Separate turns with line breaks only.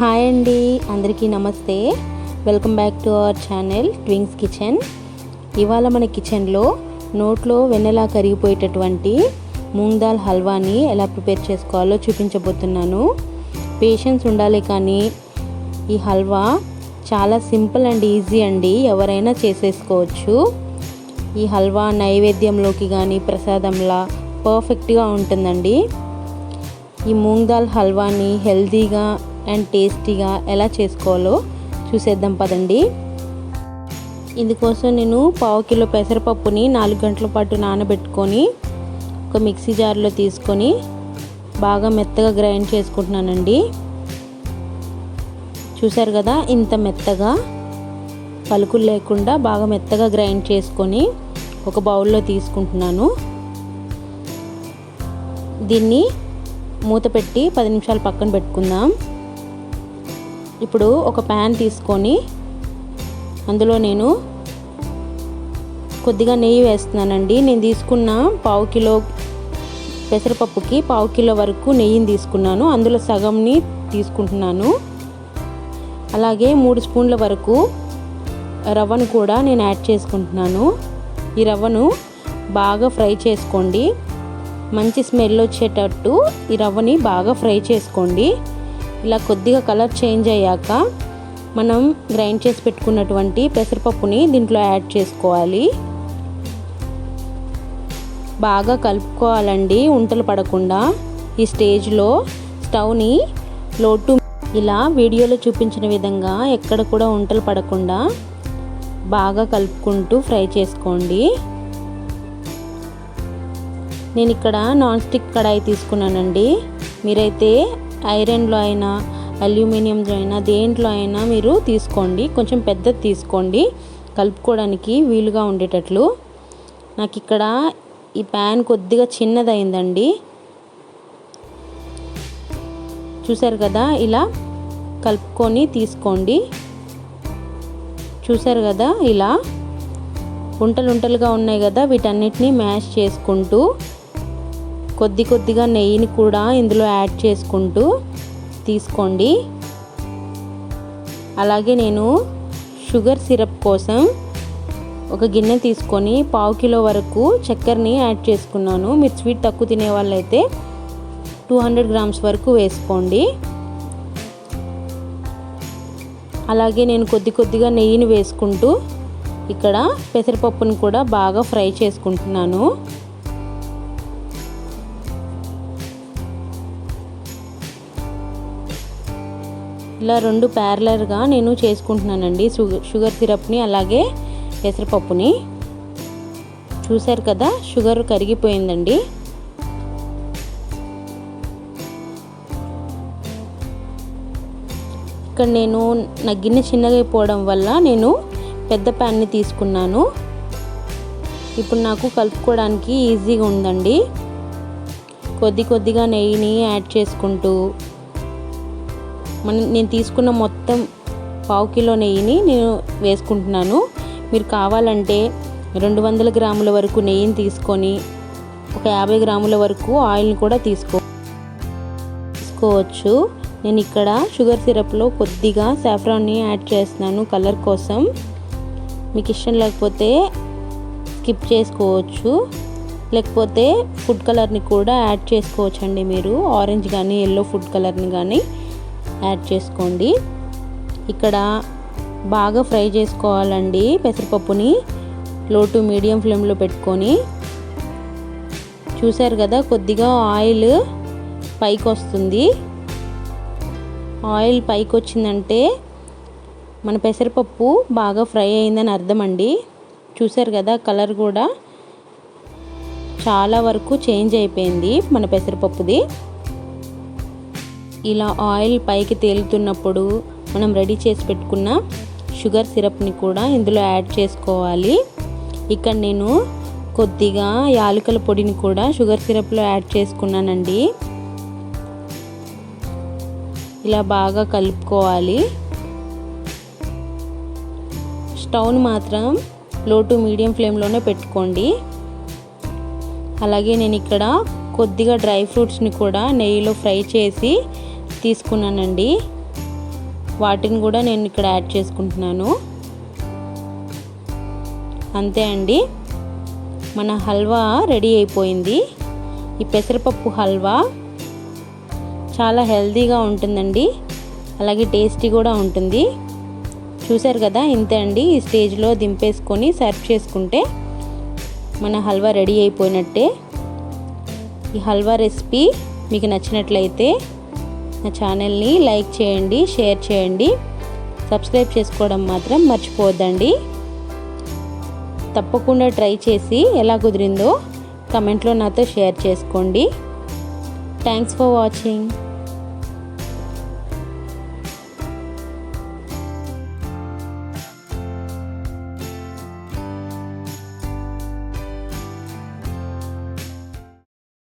hi అండి అందరికీ నమస్తే welcome back to our channel twings kitchen ఇవాళ మన కిచెన్లో నోట్లో వెన్నెలా కరిగిపోయేటటువంటి మూంగ్ దాల్ హల్వాని ఎలా ప్రిపేర్ చేసుకోవాలో చూపించబోతున్నాను పేషెన్స్ ఉండాలి కానీ ఈ హల్వా చాలా సింపుల్ అండ్ ఈజీ అండి ఎవరైనా చేసేసుకోవచ్చు ఈ హల్వా నైవేద్యంలోకి కానీ ప్రసాదంలా పర్ఫెక్ట్గా ఉంటుందండి ఈ మూంగ్ దాల్ హల్వాని హెల్తీగా అండ్ టేస్టీగా ఎలా చేసుకోవాలో చూసేద్దాం పదండి ఇందుకోసం నేను పావు కిలో పెసరపప్పుని నాలుగు గంటల పాటు నానబెట్టుకొని ఒక మిక్సీ జార్లో తీసుకొని బాగా మెత్తగా గ్రైండ్ చేసుకుంటున్నానండి చూసారు కదా ఇంత మెత్తగా పలుకులు లేకుండా బాగా మెత్తగా గ్రైండ్ చేసుకొని ఒక బౌల్లో తీసుకుంటున్నాను దీన్ని మూత పెట్టి పది నిమిషాలు పక్కన పెట్టుకుందాం ఇప్పుడు ఒక ప్యాన్ తీసుకొని అందులో నేను కొద్దిగా నెయ్యి వేస్తున్నానండి నేను తీసుకున్న పావు కిలో పెసరపప్పుకి పావు కిలో వరకు నెయ్యిని తీసుకున్నాను అందులో సగంని తీసుకుంటున్నాను అలాగే మూడు స్పూన్ల వరకు రవ్వను కూడా నేను యాడ్ చేసుకుంటున్నాను ఈ రవ్వను బాగా ఫ్రై చేసుకోండి మంచి స్మెల్ వచ్చేటట్టు ఈ రవ్వని బాగా ఫ్రై చేసుకోండి ఇలా కొద్దిగా కలర్ చేంజ్ అయ్యాక మనం గ్రైండ్ చేసి పెట్టుకున్నటువంటి పెసరపప్పుని దీంట్లో యాడ్ చేసుకోవాలి బాగా కలుపుకోవాలండి ఉంటలు పడకుండా ఈ స్టేజ్లో స్టవ్ని లోటు ఇలా వీడియోలో చూపించిన విధంగా ఎక్కడ కూడా ఉంటలు పడకుండా బాగా కలుపుకుంటూ ఫ్రై చేసుకోండి నేను ఇక్కడ నాన్ స్టిక్ కడాయి తీసుకున్నానండి మీరైతే ఐరన్లో అయినా అల్యూమినియంలో అయినా దేంట్లో అయినా మీరు తీసుకోండి కొంచెం పెద్దది తీసుకోండి కలుపుకోవడానికి వీలుగా ఉండేటట్లు నాకు ఇక్కడ ఈ ప్యాన్ కొద్దిగా చిన్నదైందండి చూసారు కదా ఇలా కలుపుకొని తీసుకోండి చూసారు కదా ఇలా ఉంటలుంటలుగా ఉన్నాయి కదా వీటన్నిటిని మ్యాష్ చేసుకుంటూ కొద్ది కొద్దిగా నెయ్యిని కూడా ఇందులో యాడ్ చేసుకుంటూ తీసుకోండి అలాగే నేను షుగర్ సిరప్ కోసం ఒక గిన్నె తీసుకొని పావు కిలో వరకు చక్కెరని యాడ్ చేసుకున్నాను మీరు స్వీట్ తక్కువ తినే వాళ్ళైతే టూ హండ్రెడ్ గ్రామ్స్ వరకు వేసుకోండి అలాగే నేను కొద్ది కొద్దిగా నెయ్యిని వేసుకుంటూ ఇక్కడ పెసరపప్పును కూడా బాగా ఫ్రై చేసుకుంటున్నాను ఇలా రెండు ప్యారలర్గా నేను చేసుకుంటున్నానండి షుగర్ సిరప్ని అలాగే పెసరపప్పుని చూశారు కదా షుగర్ కరిగిపోయిందండి ఇక్కడ నేను నా గిన్నె చిన్నగా అయిపోవడం వల్ల నేను పెద్ద ప్యాన్ని తీసుకున్నాను ఇప్పుడు నాకు కలుపుకోవడానికి ఈజీగా ఉందండి కొద్ది కొద్దిగా నెయ్యిని యాడ్ చేసుకుంటూ మన నేను తీసుకున్న మొత్తం పావు కిలో నెయ్యిని నేను వేసుకుంటున్నాను మీరు కావాలంటే రెండు వందల గ్రాముల వరకు నెయ్యిని తీసుకొని ఒక యాభై గ్రాముల వరకు ఆయిల్ని కూడా తీసుకో తీసుకోవచ్చు నేను ఇక్కడ షుగర్ సిరప్లో కొద్దిగా సాఫ్రాన్ని యాడ్ చేస్తున్నాను కలర్ కోసం మీకు ఇష్టం లేకపోతే స్కిప్ చేసుకోవచ్చు లేకపోతే ఫుడ్ కలర్ని కూడా యాడ్ చేసుకోవచ్చండి మీరు ఆరెంజ్ కానీ ఎల్లో ఫుడ్ కలర్ని కానీ యాడ్ చేసుకోండి ఇక్కడ బాగా ఫ్రై చేసుకోవాలండి పెసరపప్పుని లో టు మీడియం ఫ్లేమ్లో పెట్టుకొని చూశారు కదా కొద్దిగా ఆయిల్ పైకి వస్తుంది ఆయిల్ పైకి వచ్చిందంటే మన పెసరపప్పు బాగా ఫ్రై అయిందని అర్థం అండి చూశారు కదా కలర్ కూడా చాలా వరకు చేంజ్ అయిపోయింది మన పెసరపప్పుది ఇలా ఆయిల్ పైకి తేలుతున్నప్పుడు మనం రెడీ చేసి పెట్టుకున్న షుగర్ సిరప్ని కూడా ఇందులో యాడ్ చేసుకోవాలి ఇక్కడ నేను కొద్దిగా యాలకుల పొడిని కూడా షుగర్ సిరప్లో యాడ్ చేసుకున్నానండి ఇలా బాగా కలుపుకోవాలి స్టవ్ని మాత్రం లో టు మీడియం ఫ్లేమ్లోనే పెట్టుకోండి అలాగే నేను ఇక్కడ కొద్దిగా డ్రై ఫ్రూట్స్ని కూడా నెయ్యిలో ఫ్రై చేసి తీసుకున్నానండి వాటిని కూడా నేను ఇక్కడ యాడ్ చేసుకుంటున్నాను అంతే అండి మన హల్వా రెడీ అయిపోయింది ఈ పెసరపప్పు హల్వా చాలా హెల్తీగా ఉంటుందండి అలాగే టేస్టీ కూడా ఉంటుంది చూసారు కదా ఇంతే అండి ఈ స్టేజ్లో దింపేసుకొని సర్వ్ చేసుకుంటే మన హల్వా రెడీ అయిపోయినట్టే ఈ హల్వా రెసిపీ మీకు నచ్చినట్లయితే చేసిన ఛానల్ని లైక్ చేయండి షేర్ చేయండి సబ్స్క్రైబ్ చేసుకోవడం మాత్రం మర్చిపోవద్దండి తప్పకుండా ట్రై చేసి ఎలా కుదిరిందో కమెంట్లో నాతో షేర్ చేసుకోండి థ్యాంక్స్ ఫర్ వాచింగ్